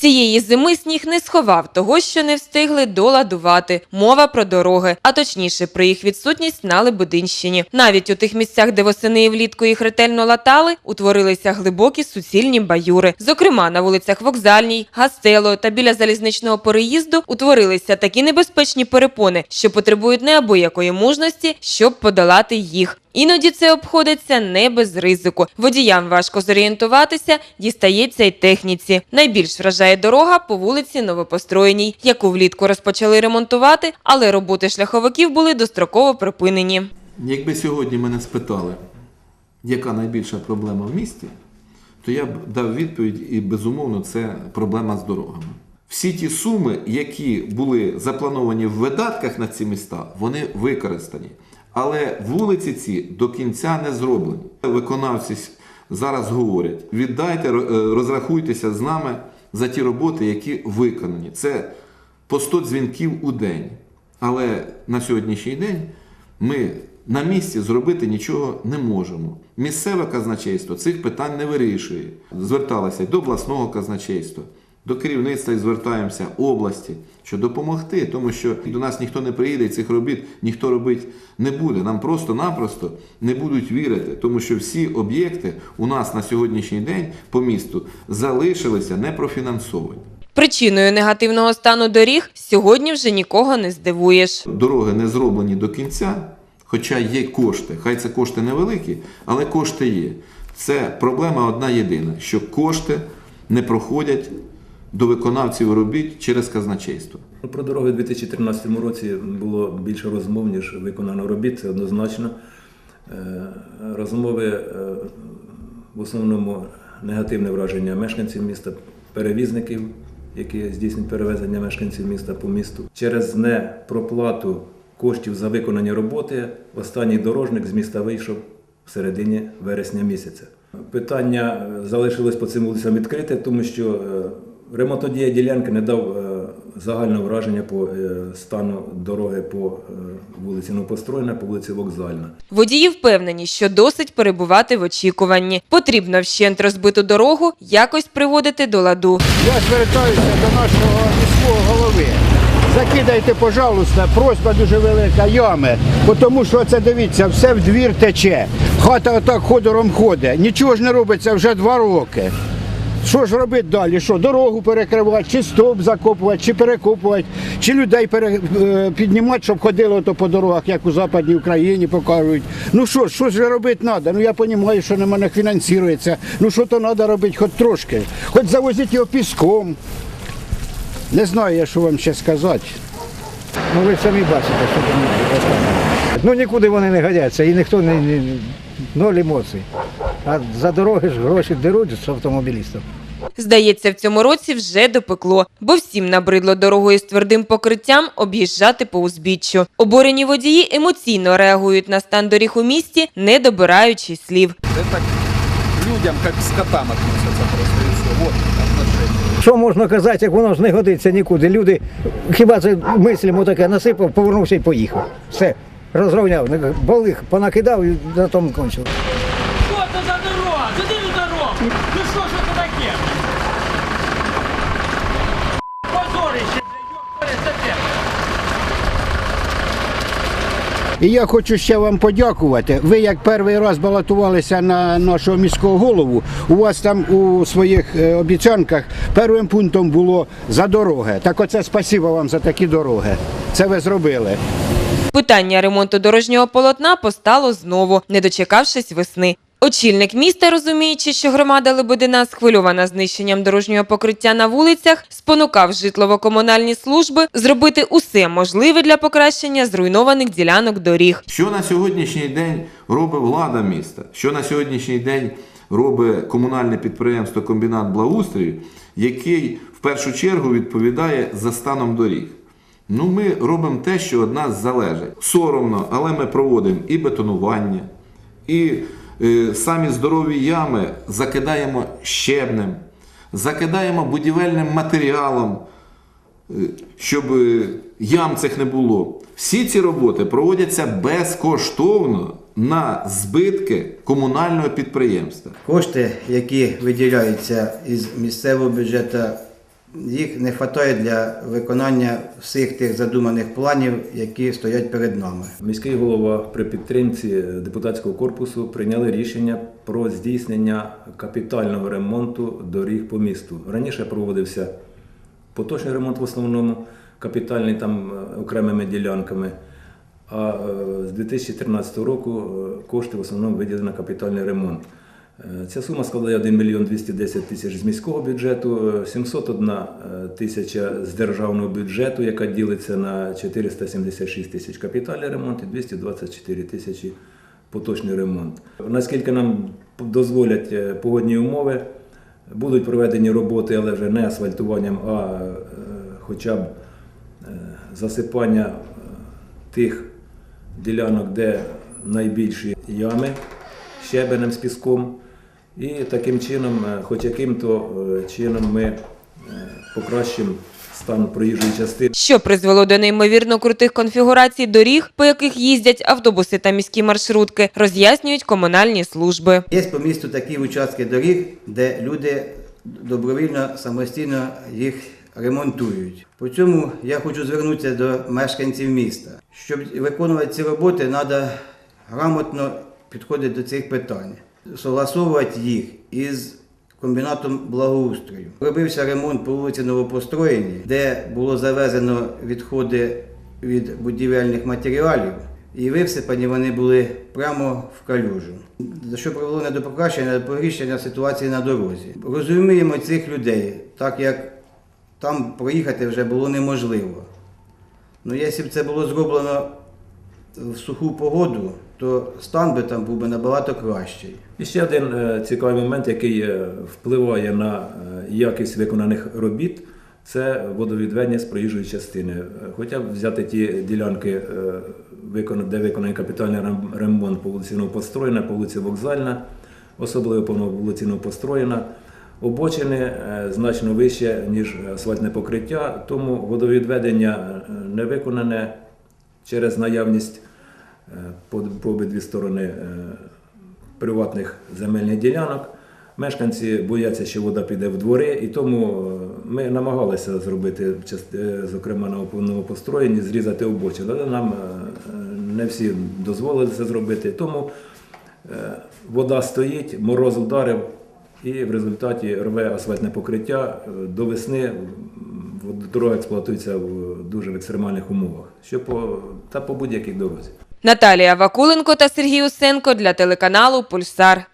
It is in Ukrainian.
Цієї зими сніг не сховав того, що не встигли доладувати. Мова про дороги, а точніше про їх відсутність на Лебединщині. Навіть у тих місцях, де восени і влітку їх ретельно латали, утворилися глибокі суцільні баюри. Зокрема, на вулицях Вокзальній, Гастело та біля залізничного переїзду утворилися такі небезпечні перепони, що потребують неабиякої мужності, щоб подолати їх. Іноді це обходиться не без ризику. Водіям важко зорієнтуватися, дістається й техніці. Найбільш вражає дорога по вулиці Новопостроєній, яку влітку розпочали ремонтувати, але роботи шляховиків були достроково припинені. Якби сьогодні мене спитали, яка найбільша проблема в місті, то я б дав відповідь, і безумовно, це проблема з дорогами. Всі ті суми, які були заплановані в видатках на ці міста, вони використані. Але вулиці ці до кінця не зроблені. Виконавці зараз говорять: віддайте, е, розрахуйтеся з нами за ті роботи, які виконані. Це по 100 дзвінків у день. Але на сьогоднішній день ми на місці зробити нічого не можемо. Місцеве казначейство цих питань не вирішує. Зверталися до обласного казначейства, до керівництва і звертаємося області, що допомогти, тому що до нас ніхто не приїде, і цих робіт ніхто робити не буде. Нам просто-напросто не будуть вірити, тому що всі об'єкти у нас на сьогоднішній день по місту залишилися непрофінансовані. Причиною негативного стану доріг сьогодні вже нікого не здивуєш. Дороги не зроблені до кінця, хоча є кошти. Хай це кошти невеликі, але кошти є. Це проблема одна єдина, що кошти не проходять до виконавців робіт через казначейство. Ну, Про дороги у 2013 році було більше розмов, ніж виконано робіт, це однозначно. Е, Розмови е, в основному негативне враження мешканців міста, перевізників, які здійснюють перевезення мешканців міста по місту. Через непроплату коштів за виконані роботи останній дорожник з міста вийшов в середині вересня місяця. Питання е, залишилось по цим вулицям відкрите, тому що ремонтодія ділянки не дав е, загального враження по е, стану дороги по е, вулиці Новопостроєна, по вулиці Вокзальна. Водії впевнені, що досить перебувати в очікуванні. Потрібно вщент розбиту дорогу якось приводити до ладу. Я звертаюся до нашого міського голови. Закидайте, пожалуйста, просьба дуже велика ями, бо тому що це дивіться, все в двір тече. Хата отак ходором ходить. Нічого ж не робиться вже два роки. Що ж робити далі? Що дорогу перекривати, чи стовп закопувати, чи перекопувати, чи людей пере, е, піднімати, щоб ходили то по дорогах, як у Западній Україні покажуть. Ну що, що ж робити треба? Ну я розумію, що на мене фінансується. Ну що то треба робити хоч трошки. Хоч завозити його піском. Не знаю я, що вам ще сказати. Ну ви самі бачите, що там. Ну нікуди вони не годяться і ніхто не, не ноль емоцій. А за дороги ж гроші деруть з автомобілістів. Здається, в цьому році вже допекло, бо всім набридло дорогою з твердим покриттям об'їжджати по узбіччю. Обурені водії емоційно реагують на стан доріг у місті, не добираючи слів. Это к людям, как к скотам относятся просто все. Вот. Що можна казати, як воно ж не годиться нікуди. Люди хіба це мислимо таке насипав, повернувся і поїхав. Все, розровняв, болих понакидав і на тому кончив. Що це за дорога? Туди дорогу! Ну що ж це таке? Позорище. І я хочу ще вам подякувати. Ви як перший раз балотувалися на нашого міського голову. У вас там у своїх е, обіцянках першим пунктом було за дороги. Так оце спасибо вам за такі дороги. Це ви зробили. Питання ремонту дорожнього полотна постало знову, не дочекавшись весни. Очільник міста, розуміючи, що громада Лебедина схвильована знищенням дорожнього покриття на вулицях, спонукав житлово-комунальні служби зробити усе можливе для покращення зруйнованих ділянок доріг. Що на сьогоднішній день робить влада міста? Що на сьогоднішній день робить комунальне підприємство Комбінат благоустрою, який в першу чергу відповідає за станом доріг? Ну, ми робимо те, що від нас залежить. Соромно, але ми проводимо і бетонування, і е, самі здорові ями закидаємо щебнем, закидаємо будівельним матеріалом, е, щоб е, ям цих не було. Всі ці роботи проводяться безкоштовно на збитки комунального підприємства. Кошти, які виділяються із місцевого бюджету, їх не вистачає для виконання всіх тих задуманих планів, які стоять перед нами. Міський голова при підтримці депутатського корпусу прийняли рішення про здійснення капітального ремонту доріг по місту. Раніше проводився поточний ремонт в основному, капітальний там е, окремими ділянками. А е, з 2013 року е, кошти в основному виділені на капітальний ремонт. Е, Ця сума складає 1 мільйон 210 тисяч з міського бюджету, е, 701 е, тисяча з державного бюджету, яка ділиться на 476 тисяч капітальний ремонт і 224 тисячі поточний ремонт. Наскільки нам дозволять е, погодні умови, будуть проведені роботи, але вже не асфальтуванням, а е, хоча б е, засипання е, тих ділянок, де найбільші ями щебенем з піском. І таким чином, е, хоч яким-то е, чином, ми е, покращимо стан проїжджої частини. Що призвело до неймовірно крутих конфігурацій доріг, по яких їздять автобуси та міські маршрутки, роз'яснюють комунальні служби. Є по місту такі участки доріг, де люди добровільно самостійно їх ремонтують. По цьому я хочу звернутися до мешканців міста. Щоб виконувати ці роботи, треба грамотно підходити до цих питань, согласовувати їх із комбінатом благоустрою. Робився ремонт по вулиці Новопостроєній, де було завезено відходи від будівельних матеріалів. І висипані вони були прямо в калюжу, за що привело не до покращення, а до погіршення ситуації на дорозі. Розуміємо цих людей, так як там проїхати вже було неможливо. Ну, якщо б це було зроблено в суху погоду, то стан би там був би набагато кращий. І ще один е, цікавий момент, який е, впливає на е, якість виконаних робіт, це водовідведення з проїжджої частини. Хоча б взяти ті ділянки, де виконаний капітальний рем- ремонт по вулиці Новопостроєна, по вулиці Вокзальна, особливо по вулиці Новопостроєна. Обочини значно вище, ніж асфальтне покриття, тому водовідведення не виконане через наявність е, по, обидві сторони е, приватних земельних ділянок. Мешканці бояться, що вода піде в двори, і тому е, ми намагалися зробити, зокрема на новопостроєнні, зрізати обочини, але нам не всі дозволили це зробити. Тому вода стоїть, мороз ударив, і в результаті рве асфальтне покриття. До весни дорога експлуатується в дуже екстремальних умовах, що по, та по будь-якій дорозі. Наталія Вакуленко та Сергій Усенко для телеканалу Пульсар.